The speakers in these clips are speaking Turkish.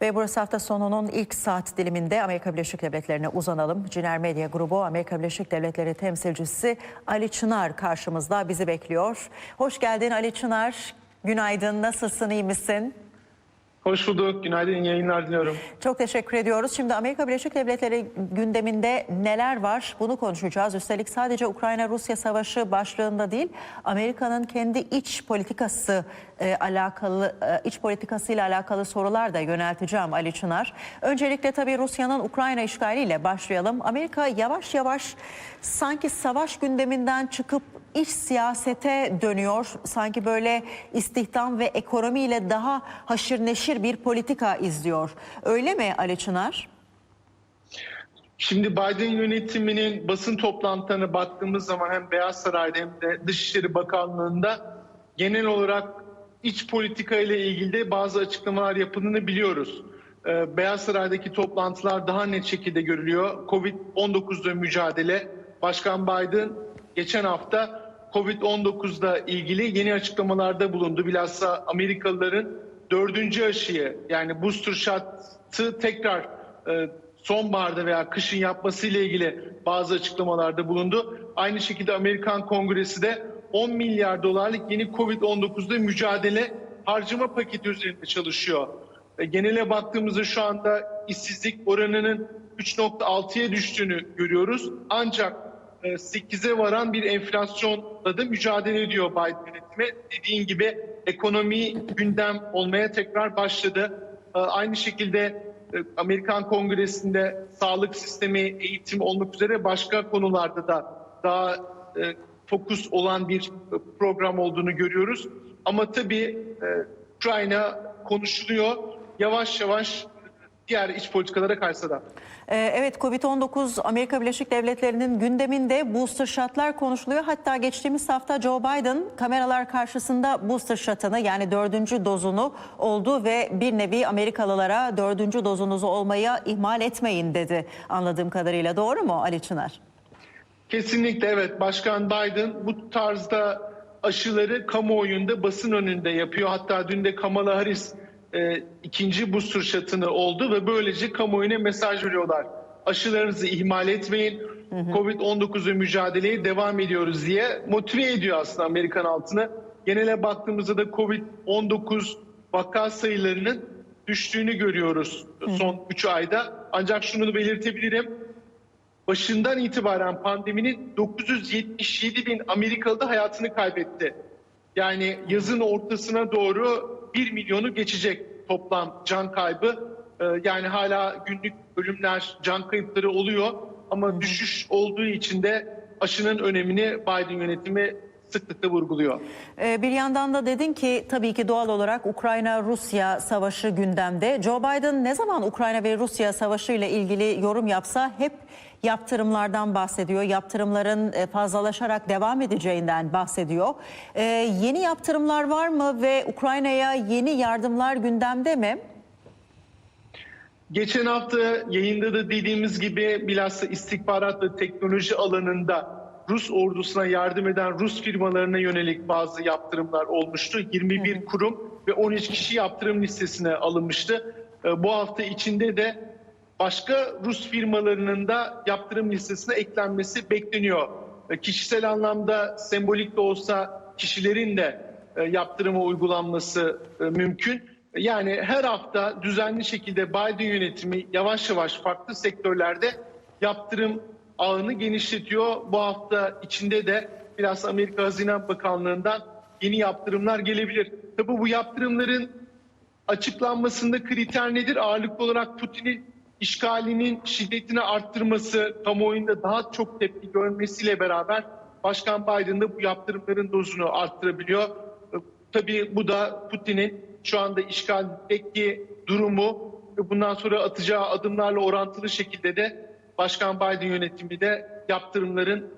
Ve burası hafta sonunun ilk saat diliminde Amerika Birleşik Devletleri'ne uzanalım. Ciner Medya Grubu Amerika Birleşik Devletleri temsilcisi Ali Çınar karşımızda bizi bekliyor. Hoş geldin Ali Çınar. Günaydın, nasılsın, iyi misin? Hoş bulduk. Günaydın, iyi yayınlar diliyorum. Çok teşekkür ediyoruz. Şimdi Amerika Birleşik Devletleri gündeminde neler var bunu konuşacağız. Üstelik sadece Ukrayna-Rusya savaşı başlığında değil, Amerika'nın kendi iç politikası e, alakalı e, iç politikasıyla alakalı sorular da yönelteceğim Ali Çınar. Öncelikle tabii Rusya'nın Ukrayna işgaliyle başlayalım. Amerika yavaş yavaş sanki savaş gündeminden çıkıp iç siyasete dönüyor. Sanki böyle istihdam ve ekonomiyle daha haşır neşir bir politika izliyor. Öyle mi Ali Çınar? Şimdi Biden yönetiminin basın toplantılarına baktığımız zaman hem Beyaz Saray'da hem de Dışişleri Bakanlığı'nda genel olarak iç politika ile ilgili de bazı açıklamalar yapıldığını biliyoruz. Ee, Beyaz Saray'daki toplantılar daha net şekilde görülüyor. Covid-19'da mücadele. Başkan Biden geçen hafta Covid-19'da ilgili yeni açıklamalarda bulundu. Bilhassa Amerikalıların dördüncü aşıyı yani booster shot'ı tekrar e, sonbaharda veya kışın yapması ile ilgili bazı açıklamalarda bulundu. Aynı şekilde Amerikan Kongresi de 10 milyar dolarlık yeni Covid-19'da mücadele harcama paketi üzerinde çalışıyor. E, genele baktığımızda şu anda işsizlik oranının 3.6'ya düştüğünü görüyoruz. Ancak 8'e varan bir enflasyonla da mücadele ediyor Biden yönetimi. Dediğin gibi ekonomi gündem olmaya tekrar başladı. E, Aynı şekilde e, Amerikan Kongresi'nde sağlık sistemi, eğitim olmak üzere başka konularda da daha e, fokus olan bir program olduğunu görüyoruz. Ama tabii Ukrayna konuşuluyor. Yavaş yavaş diğer iç politikalara kaysa da. Ee, Evet Covid-19 Amerika Birleşik Devletleri'nin gündeminde booster shotlar konuşuluyor. Hatta geçtiğimiz hafta Joe Biden kameralar karşısında booster shot'ını yani dördüncü dozunu oldu ve bir nevi Amerikalılara dördüncü dozunuzu olmaya ihmal etmeyin dedi anladığım kadarıyla. Doğru mu Ali Çınar? Kesinlikle evet. Başkan Biden bu tarzda aşıları kamuoyunda basın önünde yapıyor. Hatta dün de Kamala Harris e, ikinci booster shot'ını oldu ve böylece kamuoyuna mesaj veriyorlar. Aşılarınızı ihmal etmeyin. Covid-19'u mücadeleye devam ediyoruz diye motive ediyor aslında Amerikan altını. Genele baktığımızda da Covid-19 vaka sayılarının düştüğünü görüyoruz son 3 ayda. Ancak şunu da belirtebilirim başından itibaren pandeminin 977 bin Amerikalı da hayatını kaybetti. Yani yazın ortasına doğru 1 milyonu geçecek toplam can kaybı. Ee, Yani hala günlük ölümler, can kayıpları oluyor. Ama düşüş olduğu için de aşının önemini Biden yönetimi sıklıkla vurguluyor. Ee, Bir yandan da dedin ki tabii ki doğal olarak Ukrayna-Rusya savaşı gündemde. Joe Biden ne zaman Ukrayna ve Rusya savaşı ile ilgili yorum yapsa hep yaptırımlardan bahsediyor. Yaptırımların e, fazlalaşarak devam edeceğinden bahsediyor. Ee, Yeni yaptırımlar var mı ve Ukrayna'ya yeni yardımlar gündemde mi? Geçen hafta yayında da dediğimiz gibi bilhassa istihbarat ve teknoloji alanında Rus ordusuna yardım eden Rus firmalarına yönelik bazı yaptırımlar olmuştu. 21 kurum ve 13 kişi yaptırım listesine alınmıştı. Ee, Bu hafta içinde de başka Rus firmalarının da yaptırım listesine eklenmesi bekleniyor. Ee, Kişisel anlamda sembolik de olsa kişilerin de e, yaptırıma uygulanması e, mümkün. Yani her hafta düzenli şekilde Biden yönetimi yavaş yavaş farklı sektörlerde yaptırım ağını genişletiyor. Bu hafta içinde de biraz Amerika Hazine Bakanlığı'ndan yeni yaptırımlar gelebilir. Tabii bu yaptırımların açıklanmasında kriter nedir? Ağırlıklı olarak Putin'in işgalinin şiddetini arttırması, kamuoyunda daha çok tepki görmesiyle beraber Başkan Biden da bu yaptırımların dozunu arttırabiliyor. Tabii bu da Putin'in şu anda işgaldeki durumu bundan sonra atacağı adımlarla orantılı şekilde de Başkan Biden yönetimi de yaptırımların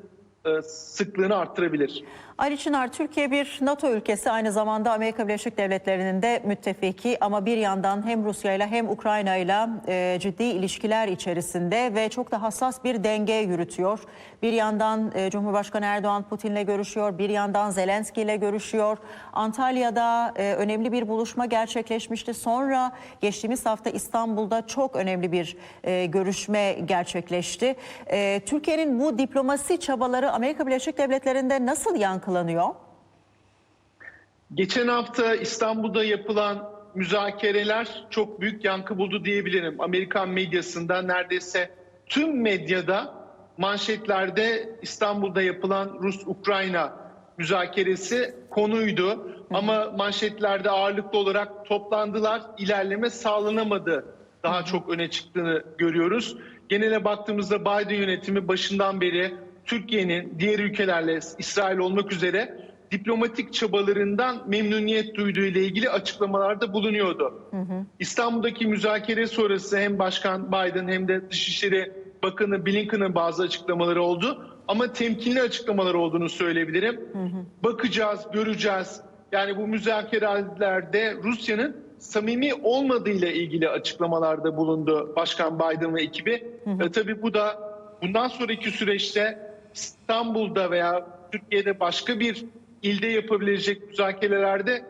e, sıklığını arttırabilir. Ali Çınar, Türkiye bir NATO ülkesi aynı zamanda Amerika Birleşik Devletleri'nin de müttefiki ama bir yandan hem Rusya ile hem Ukrayna ile e, ciddi ilişkiler içerisinde ve çok da hassas bir denge yürütüyor. Bir yandan e, Cumhurbaşkanı Erdoğan Putin'le görüşüyor, bir yandan Zelenski ile görüşüyor. Antalya'da e, önemli bir buluşma gerçekleşmişti. Sonra geçtiğimiz hafta İstanbul'da çok önemli bir e, görüşme gerçekleşti. E, Türkiye'nin bu diplomasi çabaları Amerika Birleşik Devletleri'nde nasıl yankılanıyor? Geçen hafta İstanbul'da yapılan müzakereler çok büyük yankı buldu diyebilirim. Amerikan medyasında neredeyse tüm medyada manşetlerde İstanbul'da yapılan Rus-Ukrayna müzakeresi konuydu. Ama manşetlerde ağırlıklı olarak toplandılar, ilerleme sağlanamadı. Daha çok öne çıktığını görüyoruz. Genele baktığımızda Biden yönetimi başından beri Türkiye'nin diğer ülkelerle İsrail olmak üzere diplomatik çabalarından memnuniyet duyduğu ile ilgili açıklamalarda bulunuyordu. İstanbul'daki müzakere sonrası hem Başkan Biden hem de Dışişleri Bakanı Blinken'ın bazı açıklamaları oldu. Ama temkinli açıklamalar olduğunu söyleyebilirim. Bakacağız, göreceğiz. Yani bu müzakerelerde Rusya'nın samimi olmadığıyla ilgili açıklamalarda bulundu Başkan Biden ve ekibi. E, tabii bu da bundan sonraki süreçte İstanbul'da veya Türkiye'de başka bir ilde yapılabilecek müzakerelerde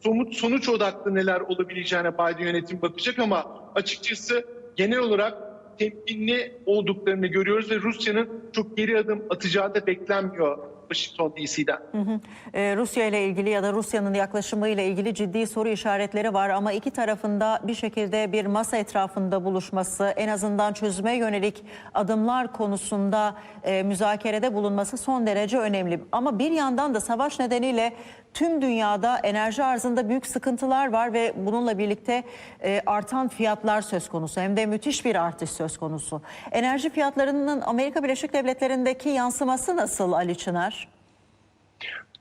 somut sonuç odaklı neler olabileceğine Biden yönetim bakacak ama açıkçası genel olarak temkinli olduklarını görüyoruz ve Rusya'nın çok geri adım atacağı da beklenmiyor Washington DC'den. Ee, Rusya ile ilgili ya da Rusya'nın yaklaşımı ile ilgili ciddi soru işaretleri var ama iki tarafında bir şekilde bir masa etrafında buluşması, en azından çözüme yönelik adımlar konusunda e, müzakerede bulunması son derece önemli. Ama bir yandan da savaş nedeniyle tüm dünyada enerji arzında büyük sıkıntılar var ve bununla birlikte e, artan fiyatlar söz konusu. Hem de müthiş bir artış söz konusu. Enerji fiyatlarının Amerika Birleşik Devletleri'ndeki yansıması nasıl Ali Çınar?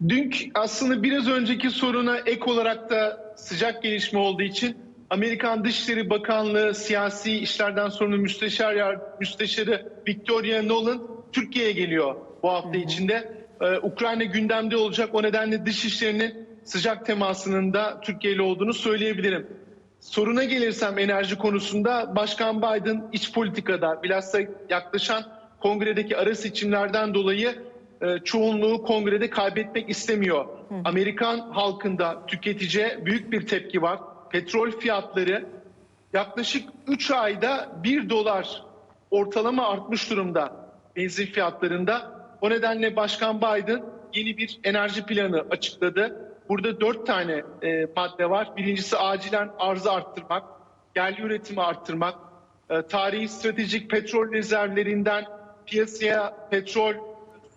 Dün aslında biraz önceki soruna ek olarak da sıcak gelişme olduğu için Amerikan Dışişleri Bakanlığı siyasi işlerden sorumlu müsteşar müsteşarı Victoria Nolan Türkiye'ye geliyor bu hafta içinde. Ee, Ukrayna gündemde olacak. O nedenle dışişlerinin sıcak temasının da Türkiye ile olduğunu söyleyebilirim. Soruna gelirsem enerji konusunda Başkan Biden iç politikada bilhassa yaklaşan kongredeki ara seçimlerden dolayı e, çoğunluğu kongrede kaybetmek istemiyor. Amerikan halkında tüketiciye büyük bir tepki var. Petrol fiyatları yaklaşık 3 ayda 1 dolar ortalama artmış durumda benzin fiyatlarında. O nedenle Başkan Biden yeni bir enerji planı açıkladı. Burada dört tane e, madde var. Birincisi acilen arzı arttırmak, yerli üretimi arttırmak, e, tarihi stratejik petrol rezervlerinden piyasaya petrol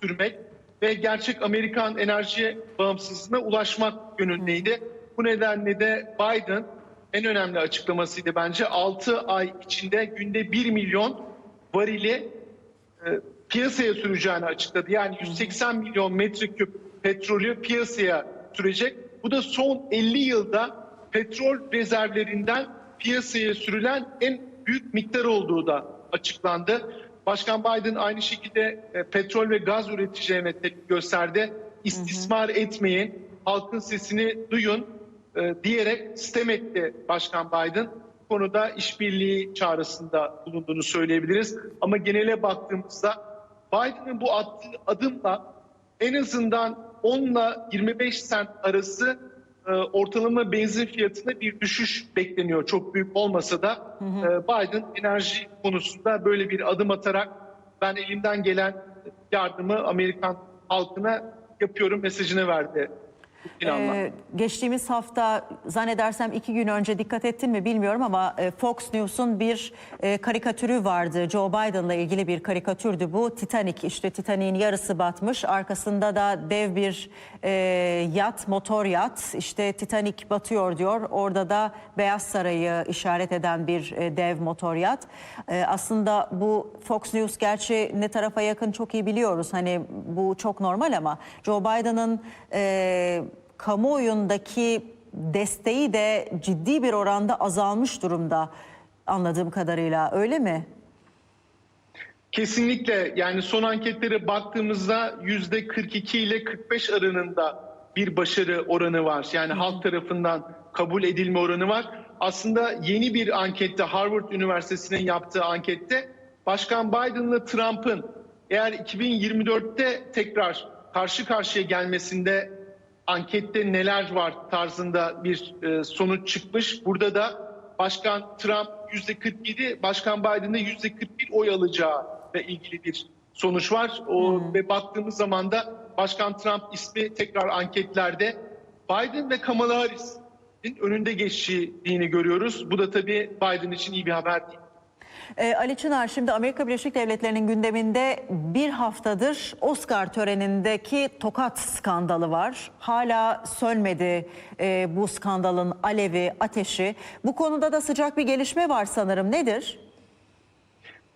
sürmek ve gerçek Amerikan enerji bağımsızlığına ulaşmak yönündeydi. Bu nedenle de Biden en önemli açıklamasıydı bence 6 ay içinde günde 1 milyon varili e, piyasaya süreceğini açıkladı. Yani 180 milyon metreküp petrolü piyasaya sürecek. Bu da son 50 yılda petrol rezervlerinden piyasaya sürülen en büyük miktar olduğu da açıklandı. Başkan Biden aynı şekilde e, petrol ve gaz üreticilerine tepki gösterdi. İstismar etmeyin, halkın sesini duyun e, diyerek sistem etti Başkan Biden. Bu konuda işbirliği çağrısında bulunduğunu söyleyebiliriz. Ama genele baktığımızda Biden'ın bu attığı adımla en azından 10 ile 25 sent arası e, ortalama benzin fiyatında bir düşüş bekleniyor. Çok büyük olmasa da e, Biden enerji konusunda böyle bir adım atarak ben elimden gelen yardımı Amerikan halkına yapıyorum mesajını verdi. Ee, geçtiğimiz hafta zannedersem iki gün önce dikkat ettin mi bilmiyorum ama e, Fox News'un bir e, karikatürü vardı. Joe Biden'la ilgili bir karikatürdü bu. Titanic işte Titanic'in yarısı batmış. Arkasında da dev bir e, yat, motor yat. İşte Titanic batıyor diyor. Orada da Beyaz Saray'ı işaret eden bir e, dev motor yat. E, aslında bu Fox News gerçi ne tarafa yakın çok iyi biliyoruz. Hani bu çok normal ama Joe Biden'ın e, kamuoyundaki desteği de ciddi bir oranda azalmış durumda anladığım kadarıyla öyle mi? Kesinlikle yani son anketlere baktığımızda yüzde 42 ile 45 arasında bir başarı oranı var. Yani halk tarafından kabul edilme oranı var. Aslında yeni bir ankette Harvard Üniversitesi'nin yaptığı ankette Başkan Biden'la Trump'ın eğer 2024'te tekrar karşı karşıya gelmesinde ankette neler var tarzında bir e, sonuç çıkmış. Burada da Başkan Trump %47, Başkan Biden'da %41 oy alacağı ile ilgili bir sonuç var. O ve baktığımız zaman da Başkan Trump ismi tekrar anketlerde Biden ve Kamala Harris'in önünde geçtiğini görüyoruz. Bu da tabii Biden için iyi bir haber değil. Ee, Ali Çınar şimdi Amerika Birleşik Devletleri'nin gündeminde bir haftadır Oscar törenindeki tokat skandalı var. Hala sönmedi e, bu skandalın alevi, ateşi. Bu konuda da sıcak bir gelişme var sanırım. Nedir?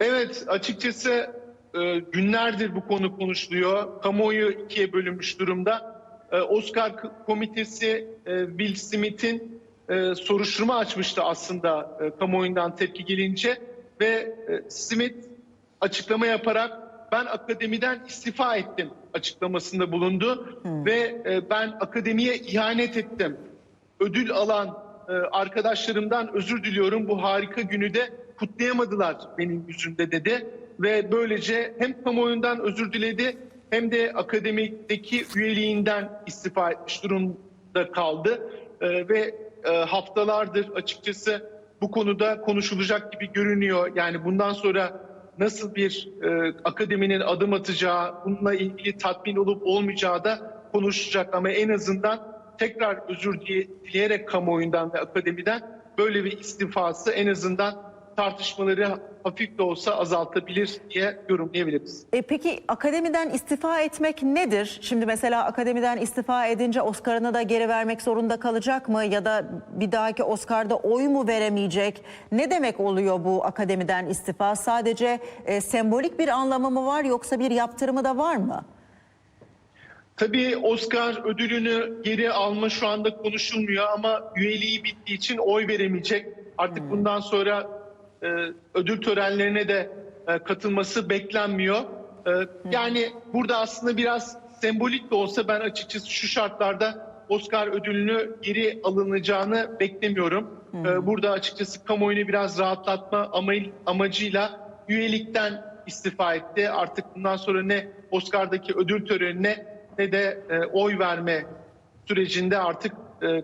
Evet açıkçası e, günlerdir bu konu konuşuluyor. Kamuoyu ikiye bölünmüş durumda. E, Oscar komitesi e, Will Smith'in soruşturma açmıştı aslında kamuoyundan tepki gelince ve e, Smith açıklama yaparak ben akademiden istifa ettim açıklamasında bulundu ve e, ben akademiye ihanet ettim ödül alan e, arkadaşlarımdan özür diliyorum. Bu harika günü de kutlayamadılar benim yüzümde dedi. Ve böylece hem kamuoyundan özür diledi hem de akademideki üyeliğinden istifa etmiş durumda kaldı. Ve haftalardır açıkçası bu konuda konuşulacak gibi görünüyor. Yani bundan sonra nasıl bir e, akademinin adım atacağı, bununla ilgili tatmin olup olmayacağı da konuşacak ama en azından tekrar özür dileyerek kamuoyundan ve akademiden böyle bir istifası en azından tartışmaları hafif de olsa azaltabilir diye yorumlayabiliriz. E, peki akademiden istifa etmek nedir? Şimdi mesela akademiden istifa edince Oscar'ını da geri vermek zorunda kalacak mı? Ya da bir dahaki Oscar'da oy mu veremeyecek? Ne demek oluyor bu akademiden istifa? Sadece e, sembolik bir anlamı mı var yoksa bir yaptırımı da var mı? Tabii Oscar ödülünü geri alma şu anda konuşulmuyor ama üyeliği bittiği için oy veremeyecek. Artık bundan sonra e, ödül törenlerine de e, katılması beklenmiyor. E, yani burada aslında biraz sembolik de olsa ben açıkçası şu şartlarda Oscar ödülünü geri alınacağını beklemiyorum. E, burada açıkçası kamuoyunu biraz rahatlatma ama- amacıyla üyelikten istifa etti. Artık bundan sonra ne Oscar'daki ödül törenine ne de e, oy verme sürecinde artık e,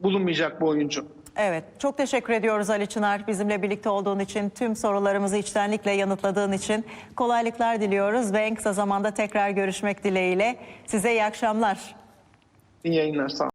bulunmayacak bu oyuncu. Evet, çok teşekkür ediyoruz Ali Çınar. Bizimle birlikte olduğun için, tüm sorularımızı içtenlikle yanıtladığın için kolaylıklar diliyoruz ve en kısa zamanda tekrar görüşmek dileğiyle. Size iyi akşamlar. İyi yayınlar sağ olun.